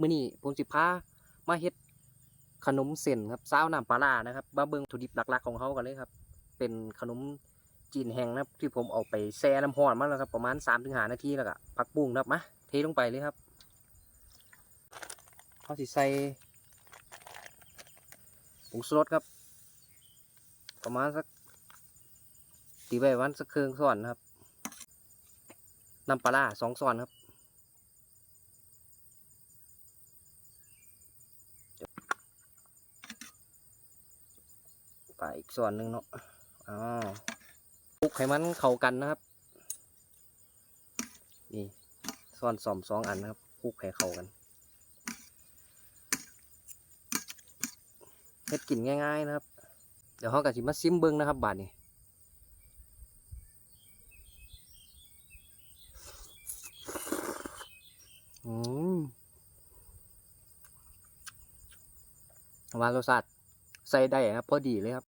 มื้อนี้ผมสิพามาเฮ็ดขนมเส้นครับซาวน้ำปลาร้านะครับมาเบิ่งถุดิบหลักๆของเขากันเลยครับ เป็นขนมจีนแห้งนะครับที่ผมเอาไปแช่น้ำร้อนมาแล้วครับประมาณ3-5นาทีแล้วก็ผักบุ้งนะครับมาเทลงไปเลยครับเขาสิใส่ผงชูรสครับ ประมาณสักตีไปวันสักเครื่องส่วนนะครับน้ำปลาร้าสองส่วนครับ ไปอีกส่วนหนึ่งเนาะอ๋อคลุกให้มันเข้ากันนะครับ นี่ส่วนสอมสองอันนะครับคลุกให้เข้ากันเฮ็ดกินง่ายๆนะครับ เดี๋ยวเขาก็สิมาซิมเบิ้งนะครับบาดนี้อืมว่ารสชาติใส่ได้ครับพอดีเลยครับ